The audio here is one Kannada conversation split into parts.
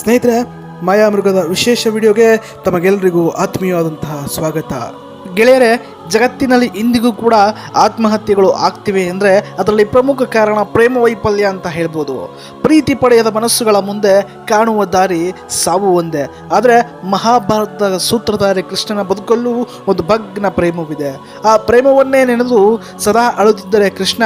ಸ್ನೇಹಿತರೆ ಮಾಯಾಮೃಗದ ವಿಶೇಷ ವಿಡಿಯೋಗೆ ತಮಗೆಲ್ಲರಿಗೂ ಆತ್ಮೀಯವಾದಂತಹ ಸ್ವಾಗತ. ಗೆಳೆಯರೆ, ಜಗತ್ತಿನಲ್ಲಿ ಇಂದಿಗೂ ಕೂಡ ಆತ್ಮಹತ್ಯೆಗಳು ಆಗ್ತಿವೆ ಅಂದರೆ ಅದರಲ್ಲಿ ಪ್ರಮುಖ ಕಾರಣ ಪ್ರೇಮ ವೈಫಲ್ಯ ಅಂತ ಹೇಳ್ಬೋದು. ಪ್ರೀತಿ ಪಡೆಯದ ಮನಸ್ಸುಗಳ ಮುಂದೆ ಕಾಣುವ ದಾರಿ ಸಾವು ಒಂದೇ. ಆದರೆ ಮಹಾಭಾರತದ ಸೂತ್ರಧಾರಿ ಕೃಷ್ಣನ ಬದುಕಲ್ಲೂ ಒಂದು ಭಗ್ನ ಪ್ರೇಮವಿದೆ. ಆ ಪ್ರೇಮವನ್ನೇ ನೆನೆದು ಸದಾ ಅಳುತ್ತಿದ್ದರೆ ಕೃಷ್ಣ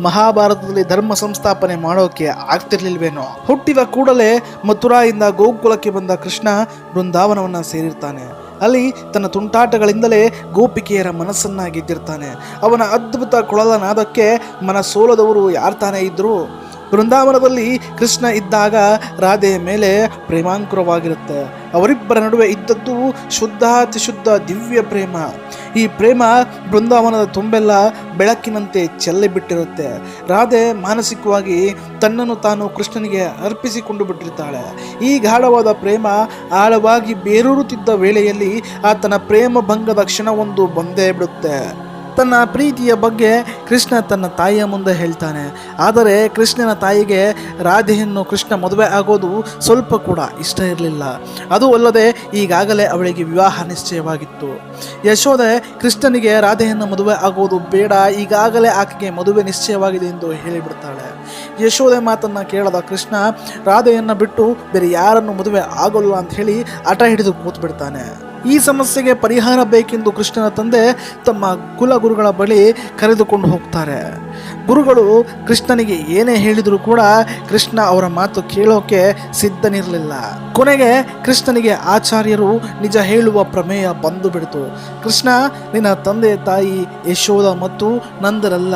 ಮಹಾಭಾರತದಲ್ಲಿ ಧರ್ಮ ಸಂಸ್ಥಾಪನೆ ಮಾಡೋಕೆ ಆಗ್ತಿರ್ಲಿಲ್ವೇನೋ. ಹುಟ್ಟಿದ ಕೂಡಲೇ ಮಥುರಾಯಿಂದ ಗೋಕುಲಕ್ಕೆ ಬಂದ ಕೃಷ್ಣ ಬೃಂದಾವನವನ್ನು ಸೇರಿರ್ತಾನೆ. ಅಲ್ಲಿ ತನ್ನ ತುಂಟಾಟಗಳಿಂದಲೇ ಗೋಪಿಕೆಯರ ಮನಸ್ಸನ್ನ ಗೆದ್ದಿರ್ತಾನೆ ಅವನ ಅದ್ಭುತ ಕೊಳಲ ನಾದಕ್ಕೆ ಮನ ಸೋಲದವರು ಯಾರು ತಾನೇ ಇದ್ರು? ಬೃಂದಾವನದಲ್ಲಿ ಕೃಷ್ಣ ಇದ್ದಾಗ ರಾಧೆಯ ಮೇಲೆ ಪ್ರೇಮಾಂಕುರವಾಗಿರುತ್ತೆ. ಅವರಿಬ್ಬರ ನಡುವೆ ಇದ್ದದ್ದು ಶುದ್ಧಾತಿಶುದ್ಧ ದಿವ್ಯ ಪ್ರೇಮ. ಈ ಪ್ರೇಮ ಬೃಂದಾವನದ ತುಂಬೆಲ್ಲ ಬೆಳಕಿನಂತೆ ಚೆಲ್ಲಿ ಬಿಟ್ಟಿರುತ್ತೆ. ರಾಧೆ ಮಾನಸಿಕವಾಗಿ ತನ್ನನ್ನು ತಾನು ಕೃಷ್ಣನಿಗೆ ಅರ್ಪಿಸಿಕೊಂಡು ಬಿಟ್ಟಿರ್ತಾಳೆ. ಈ ಗಾಢವಾದ ಪ್ರೇಮ ಆಳವಾಗಿ ಬೇರೂರುತ್ತಿದ್ದ ವೇಳೆಯಲ್ಲಿ ಆತನ ಪ್ರೇಮ ಭಂಗದ ಕ್ಷಣವೊಂದು ಬಂದೇ ಬಿಡುತ್ತೆ. ತನ್ನ ಪ್ರೀತಿಯ ಬಗ್ಗೆ ಕೃಷ್ಣ ತನ್ನ ತಾಯಿಯ ಮುಂದೆ ಹೇಳ್ತಾನೆ. ಆದರೆ ಕೃಷ್ಣನ ತಾಯಿಗೆ ರಾಧೆಯನ್ನು ಕೃಷ್ಣ ಮದುವೆ ಆಗೋದು ಸ್ವಲ್ಪ ಕೂಡ ಇಷ್ಟ ಇರಲಿಲ್ಲ. ಅದು ಅಲ್ಲದೆ ಈಗಾಗಲೇ ಅವಳಿಗೆ ವಿವಾಹ ನಿಶ್ಚಯವಾಗಿತ್ತು. ಯಶೋದೆ ಕೃಷ್ಣನಿಗೆ ರಾಧೆಯನ್ನು ಮದುವೆ ಆಗೋದು ಬೇಡ, ಈಗಾಗಲೇ ಆಕೆಗೆ ಮದುವೆ ನಿಶ್ಚಯವಾಗಿದೆ ಎಂದು ಹೇಳಿಬಿಡ್ತಾಳೆ. ಯಶೋದೆ ಮಾತನ್ನು ಕೇಳದ ಕೃಷ್ಣ ರಾಧೆಯನ್ನು ಬಿಟ್ಟು ಬೇರೆ ಯಾರನ್ನು ಮದುವೆ ಆಗೋಲ್ಲ ಅಂತ ಹೇಳಿ ಹಠ ಹಿಡಿದು ಕೂತ್ ಬಿಡ್ತಾನೆ ಈ ಸಮಸ್ಯೆಗೆ ಪರಿಹಾರ ಬೇಕೆಂದು ಕೃಷ್ಣನ ತಂದೆ ತಮ್ಮ ಕುಲಗುರುಗಳ ಬಳಿ ಕರೆದುಕೊಂಡು ಹೋಗ್ತಾರೆ. ಗುರುಗಳು ಕೃಷ್ಣನಿಗೆ ಏನೇ ಹೇಳಿದರೂ ಕೂಡ ಕೃಷ್ಣ ಅವರ ಮಾತು ಕೇಳೋಕೆ ಸಿದ್ಧನಿರಲಿಲ್ಲ. ಕೊನೆಗೆ ಕೃಷ್ಣನಿಗೆ ಆಚಾರ್ಯರು ನಿಜ ಹೇಳುವ ಪ್ರಮೇಯ ಬಂದು ಬಿಡಿತು. ಕೃಷ್ಣ, ನಿನ್ನ ತಂದೆ ತಾಯಿ ಯಶೋಧ ಮತ್ತು ನಂದರಲ್ಲ.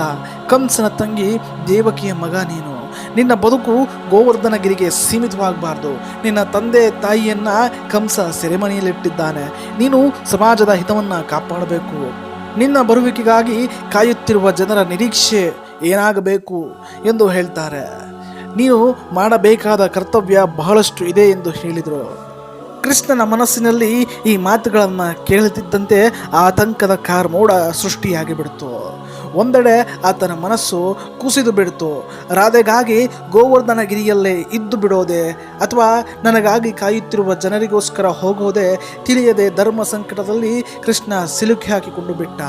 ಕಂಸನ ತಂಗಿ ದೇವಕಿಯ ಮಗ ನೀನು. ನಿನ್ನ ಬದುಕು ಗೋವರ್ಧನಗಿರಿಗೆ ಸೀಮಿತವಾಗಬಾರ್ದು. ನಿನ್ನ ತಂದೆ ತಾಯಿಯನ್ನ ಕಂಸ ಸೆರೆಮನೆಯಲ್ಲಿಟ್ಟಿದ್ದಾನೆ. ನೀನು ಸಮಾಜದ ಹಿತವನ್ನು ಕಾಪಾಡಬೇಕು. ನಿನ್ನ ಬರುವಿಕೆಗಾಗಿ ಕಾಯುತ್ತಿರುವ ಜನರ ನಿರೀಕ್ಷೆ ಏನಾಗಬೇಕು ಎಂದು ಹೇಳ್ತಾರೆ. ನೀನು ಮಾಡಬೇಕಾದ ಕರ್ತವ್ಯ ಬಹಳಷ್ಟು ಇದೆ ಎಂದು ಹೇಳಿದರು. ಕೃಷ್ಣನ ಮನಸ್ಸಿನಲ್ಲಿ ಈ ಮಾತುಗಳನ್ನು ಕೇಳುತ್ತಿದ್ದಂತೆ ಆತಂಕದ ಕಾರ್ಮೋಡ ಸೃಷ್ಟಿಯಾಗಿ ಬಿಡ್ತು ಒಂದೆಡೆ ಆತನ ಮನಸ್ಸು ಕುಸಿದು ಬಿಡ್ತು. ರಾಧೆಗಾಗಿ ಗೋವರ್ಧನಗಿರಿಯಲ್ಲೇ ಇದ್ದು ಬಿಡೋದೆ ಅಥವಾ ನನಗಾಗಿ ಕಾಯುತ್ತಿರುವ ಜನರಿಗೋಸ್ಕರ ಹೋಗೋದೆ ತಿಳಿಯದೆ ಧರ್ಮ ಸಂಕಟದಲ್ಲಿ ಕೃಷ್ಣ ಸಿಲುಕಿ ಹಾಕಿಕೊಂಡು ಬಿಟ್ಟ.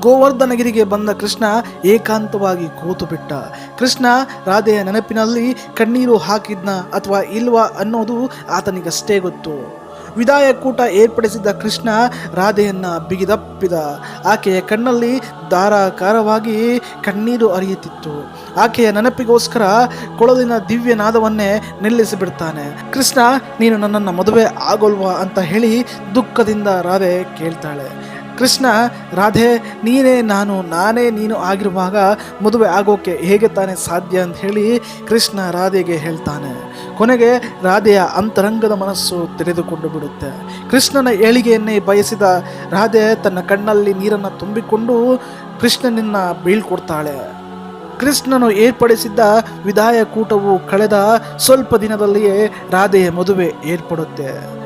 ಗೋವರ್ಧನಗಿರಿಗೆ ಬಂದ ಕೃಷ್ಣ ಏಕಾಂತವಾಗಿ ಕೂತು ಬಿಟ್ಟ ಕೃಷ್ಣ, ರಾಧೆಯ ನೆನಪಿನಲ್ಲಿ ಕಣ್ಣೀರು ಹಾಕಿದ್ನ ಅಥವಾ ಇಲ್ವಾ ಅನ್ನೋದು ಆತನಿಗಷ್ಟೇ ಗೊತ್ತು. ವಿದಾಯ ಕೂಟ ಏರ್ಪಡಿಸಿದ್ದ ಕೃಷ್ಣ ರಾಧೆಯನ್ನ ಬಿಗಿದಪ್ಪಿದ. ಆಕೆಯ ಕಣ್ಣಲ್ಲಿ ಧಾರಾಕಾರವಾಗಿ ಕಣ್ಣೀರು ಅರಿಯುತ್ತಿತ್ತು ಆಕೆಯ ನೆನಪಿಗೋಸ್ಕರ ಕೊಳಲಿನ ದಿವ್ಯ ನಾದವನ್ನೇ ನಿಲ್ಲಿಸಿಬಿಡ್ತಾನೆ. ಕೃಷ್ಣ, ನೀನು ನನ್ನನ್ನು ಮದುವೆ ಆಗೋಲ್ವಾ ಅಂತ ಹೇಳಿ ದುಃಖದಿಂದ ರಾಧೆ ಕೇಳ್ತಾಳೆ. ಕೃಷ್ಣ, ರಾಧೆ, ನೀನೇ ನಾನು, ನಾನೇ ನೀನು ಆಗಿರುವಾಗ ಮದುವೆ ಆಗೋಕೆ ಹೇಗೆ ತಾನೇ ಸಾಧ್ಯ ಅಂತ ಹೇಳಿ ಕೃಷ್ಣ ರಾಧೆಗೆ ಹೇಳ್ತಾನೆ. ಕೊನೆಗೆ ರಾಧೆಯ ಅಂತರಂಗದ ಮನಸ್ಸು ತೆರೆದುಕೊಂಡು ಬಿಡುತ್ತೆ. ಕೃಷ್ಣನ ಏಳಿಗೆಯನ್ನೇ ಬಯಸಿದ ರಾಧೆ ತನ್ನ ಕಣ್ಣಲ್ಲಿ ನೀರನ್ನು ತುಂಬಿಕೊಂಡು ಕೃಷ್ಣನನ್ನ ಬೀಳ್ಕೊಡ್ತಾಳೆ. ಕೃಷ್ಣನು ಏರ್ಪಡಿಸಿದ್ದ ವಿದಾಯ ಕೂಟವು ಕಳೆದ ಸ್ವಲ್ಪ ದಿನದಲ್ಲಿಯೇ ರಾಧೆಯ ಮದುವೆ ಏರ್ಪಡುತ್ತೆ.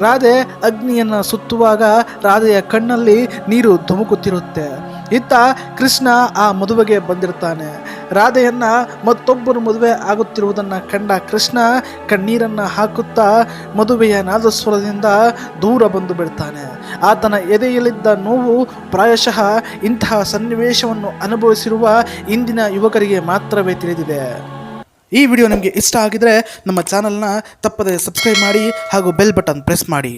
ರಾಧೆ ಅಗ್ನಿಯನ್ನು ಸುತ್ತುವಾಗ ರಾಧೆಯ ಕಣ್ಣಲ್ಲಿ ನೀರು ಧುಮುಕುತ್ತಿರುತ್ತೆ. ಇತ್ತ ಕೃಷ್ಣ ಆ ಮದುವೆಗೆ ಬಂದಿರ್ತಾನೆ. ರಾಧೆಯನ್ನ ಮತ್ತೊಬ್ಬರು ಮದುವೆ ಆಗುತ್ತಿರುವುದನ್ನು ಕಂಡ ಕೃಷ್ಣ ಕಣ್ಣೀರನ್ನು ಹಾಕುತ್ತಾ ಮದುವೆಯ ನಾದಸ್ವರದಿಂದ ದೂರ ಬಂದು ಬಿಡ್ತಾನೆ ಆತನ ಎದೆಯಲ್ಲಿದ್ದ ನೋವು ಪ್ರಾಯಶಃ ಇಂತಹ ಸನ್ನಿವೇಶವನ್ನು ಅನುಭವಿಸಿರುವ ಇಂದಿನ ಯುವಕರಿಗೆ ಮಾತ್ರವೇ ತಿಳಿದಿದೆ. ಈ ವಿಡಿಯೋ ನಿಮಗೆ ಇಷ್ಟ ಆಗಿದ್ರೆ ನಮ್ಮ ಚಾನಲ್ನ ತಪ್ಪದೆ ಸಬ್ಸ್ಕ್ರೈಬ್ ಮಾಡಿ ಹಾಗೂ ಬೆಲ್ ಬಟನ್ ಪ್ರೆಸ್ ಮಾಡಿ.